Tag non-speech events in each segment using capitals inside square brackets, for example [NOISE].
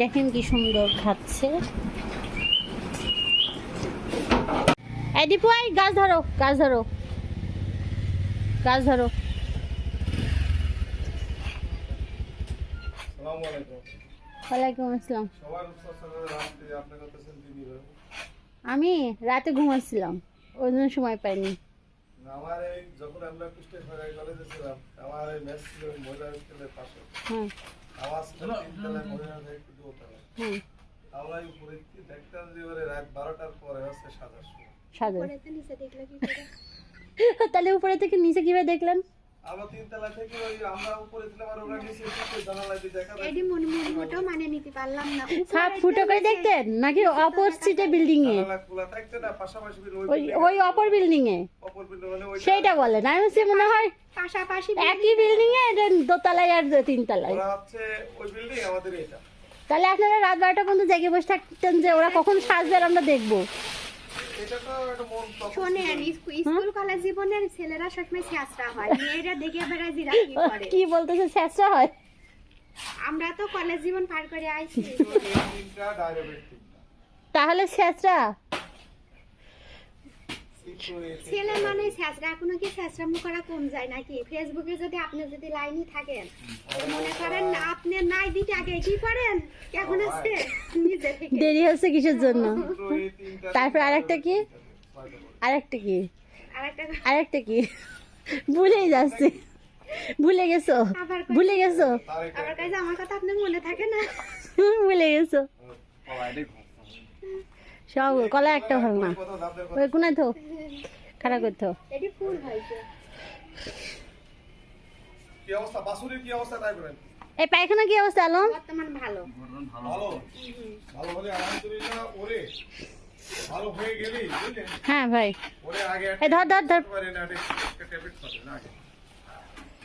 দেখেন কি সুন্দর খাচ্ছে। এই দীপু এই গাছ ধরো গাছ ধরো। গাছ ধরো। আলাইকুম ওয়ালাইকুম আসসালাম। আমি রাতে ঘুমাচ্ছিলাম ওই জন্য সময় পাইনি। আমার এই যখন আমরা কুষ্টিয়া সরকারি কলেজে ছিলাম আমার এই ম্যাচ ছিল মহিলা হোস্টেলের পাশে। আওয়াজ ছিল তিনতলায় মহিলা একটু দোতলায় আমরা এই উপরে দেখতাম যে ওরে রাত বারোটার পরে হচ্ছে সাজার সময় সাজা দেখলে কি [LAUGHS] তাহলে উপরে থেকে নিচে কীভাবে দেখলেন? আমরা তিনতলা থেকে ওই আমরা উপরে ছিলাম আর ওরা নিচে এসে জানালা দিয়ে দেখা এডি মনে মনে মোটেও মানে নিতে পারলাম না। সাপ ফুটো করে দেখতেন নাকি অপোজিটে বিল্ডিং এ খোলা থাকতে না পাশাপাশি ওই ওই ওই অপর বিল্ডিং এ? অপর বিল্ডিং মানে ওই সেইটা বলেন আমি মনে হয় পাশাপাশি একই বিল্ডিং এ দোতলায় আর তিনতলায় ওরা হচ্ছে ওই বিল্ডিং আমাদের এটা তাহলে আপনারা রাত বারোটা পর্যন্ত জেগে বসে থাকতেন যে ওরা কখন সাজবে আর আমরা দেখব। শোনেন স্কুল কলেজ জীবনের ছেলেরা সবসময় হয় মেয়েরা দেখে বেড়ায় জিরা কি করে। কি বলতেছে চেষ্টা হয়? আমরা তো কলেজ জীবন পার করে আইছি। তাহলে তিনটা ছেলে মানে ছেঁচড়া এখনও কি ছেঁচড়ামো করা কম যায় নাকি? ফেসবুকে যদি আপনি যদি লাইনই থাকেন মনে করেন আপনি নাই দিতে আগে কি করেন? কেমন আছে? নিজে থেকে। দেরি হচ্ছে কিসের জন্য? তারপর আরেকটা কি। আরেকটা কি? আরেকটা কি? ভুলেই যাচ্ছি। ভুলে গেছো? আবার ভুলে গেছো? আবার কাছে আমার কথা আপনার মনে থাকে না? ভুলে গেছো? সব কলা একটা ভালো না। ওই কোনায় তো খারাপ করতো এটি ফুল অবস্থা? বাসুরির কি অবস্থা তাই করেন এই পায়খানা কি অবস্থা আলম? ভালো। ভালো? ভালো হলে আলহামদুলিল্লাহ ওরে ভালো হয়ে হ্যাঁ ভাই। ওরে এই ধর ধর ধর।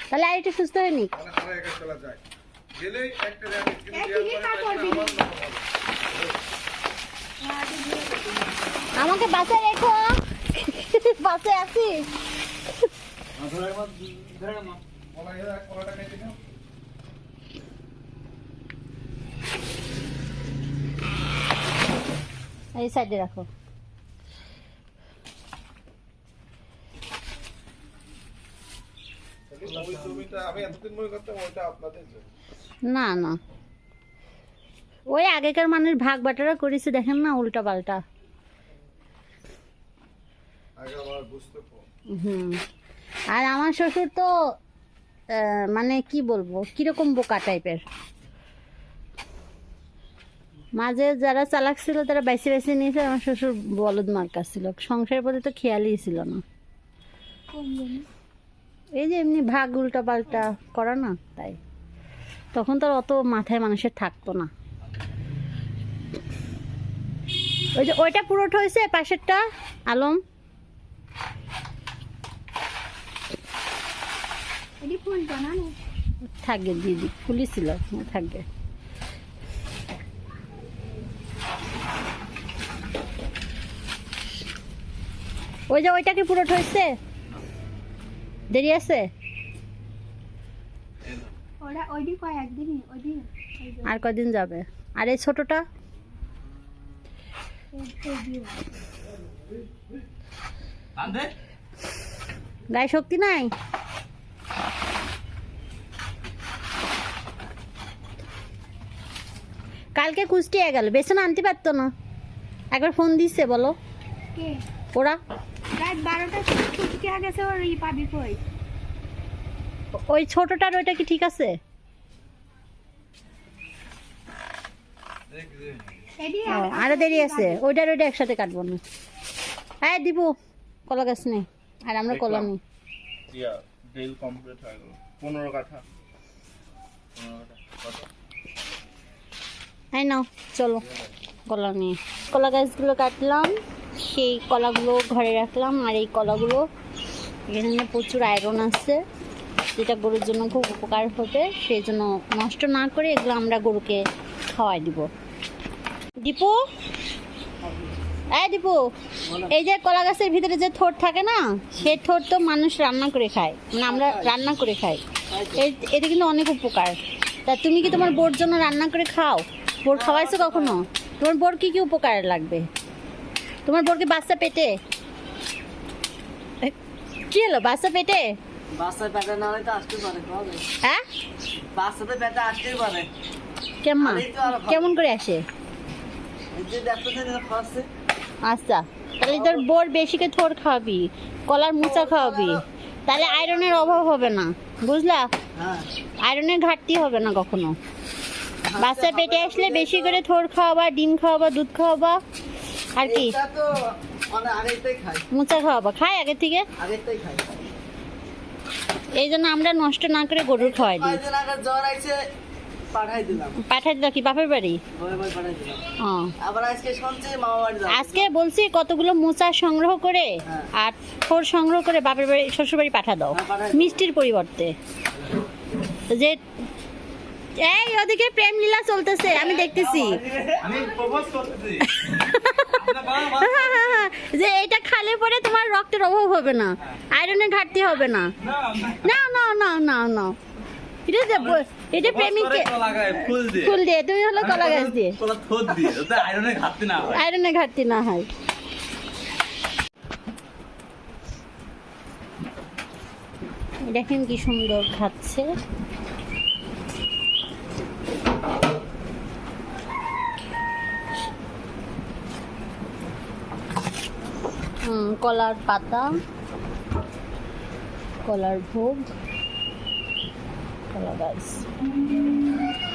তাহলে আর একটু সুস্থ হয়নি গেলেই একটা আমাকে বাসে রেখো। বাসে আছি। এই সাইডে রাখো। না ছবিটা আমি এতদিন মনে করতাম ওইটা আপনাদের জন্য না না ওই আগেকার মানুষ ভাগ বাটারা করেছে দেখেন না উল্টা পাল্টা। হুম। আর আমার শ্বশুর তো মানে কি বলব কীরকম বোকা টাইপের। মাঝে যারা চালাক ছিল তারা বেছে বেছে নিয়েছে আমার শ্বশুর বলদ মার্কা ছিল। সংসারের প্রতি তো খেয়ালই ছিল না। এই যে এমনি ভাগ উল্টা পাল্টা করা না তাই। তখন তো আর অত মাথায় মানুষের থাকতো না। ওই যে ওইটা পুরোটা হয়েছে পাশেরটা আলম। থাকবে দিদি ফুলি ছিল থাকবে ওই যে ওইটা কি পুরো হয়েছে? দেরি আছে? আর কদিন যাবে? আর এই ছোটটা? গায়ে শক্তি নাই? কালকে কুষ্টিয়া গেল। বেসন আনতে পারতো না। একবার ফোন দিচ্ছে বলো। ওরা। রাত বারোটা ছুটকে গেছে ওর ই পাবি কই? ওই ছোটটার ওইটা কি ঠিক আছে? ও, আরও দেরি আছে। ওইটার ওইটা একসাথে কাটবো না। হ্যাঁ দিব কলা গাছ নেই আর আমরা কলা নেই কমপ্লিট হয়ে গেল। পনেরো কাঠা। পনেরো কাঠা। কত হ্যাঁ নাও চলো কলা নিয়ে কলা গাছগুলো কাটলাম। সেই কলাগুলো ঘরে রাখলাম। আর এই কলাগুলো এখানে প্রচুর আয়রন আছে। যেটা গরুর জন্য খুব উপকার হবে সেই জন্য নষ্ট না করে এগুলো আমরা গরুকে খাওয়াই দিব। দীপু? এই দীপু এই যে কলা গাছের ভিতরে যে ঠোঁট থাকে না সেই ঠোঁট তো মানুষ রান্না করে খায়। মানে আমরা রান্না করে খাই। এ- এটা কিন্তু অনেক উপকার। তা তুমি কি তোমার বোর জন্য রান্না করে খাও? বোর খাওয়াইছো কখনো? তোমার বোর কি কি উপকার লাগবে? তোমার বোরকে বাচ্চা পেটে? কি হলো বাচ্চা পেটে? হ্যাঁ? কেমন। কেমন করে আসে এই যে দেখতেছেন এটা খাওয়াচ্ছে আচ্ছা তাহলে তোর বোর বেশি করে থোর খাওয়াবি? কলার মুচা খাওয়াবি? তাহলে আয়রনের অভাব হবে না, বুঝলা? আয়রনের ঘাটতি হবে না কখনো। বাচ্চা পেটে আসলে বেশি করে থোর খাওয়াবা, ডিম খাওয়াবা, দুধ খাওয়াবা, আর কি? খাই খাওয়াবা, খায় আগে থেকে? এই জন্য আমরা নষ্ট না করে গরুর খাওয়াই দিই। জ্বর আইছে পাঠাই দিলাম। পাঠাই দিল কি? বাপের বাড়ি? আবার আজকে বলছি কতগুলো মোচা সংগ্রহ করে হ্যাঁ। আর সংগ্রহ করে বাপের বাড়ি শ্বশুর বাড়ি পাঠা দাও। হ্যাঁ, দাও। মিষ্টির পরিবর্তে। যে এই ওদিকে প্রেম লীলা চলতেছে আমি দেখতেছি। আমি [LAUGHS] যে এটা খালে পরে তোমার রক্তের অভাব হবে না। আয়রনের ঘাটতি হবে না। না না। না না না এটা এটা প্রেমিককে ফুল দিয়ে। ফুল দিয়ে তুমি হলো কলা গাছ দিয়ে। [LAUGHS] আয়রনের ঘাটতি না হয়। আয়রনের ঘাটতি না হয়। দেখেন কি সুন্দর খাচ্ছে। হুম কলার পাতা কলার ভোগ। কলা গাছ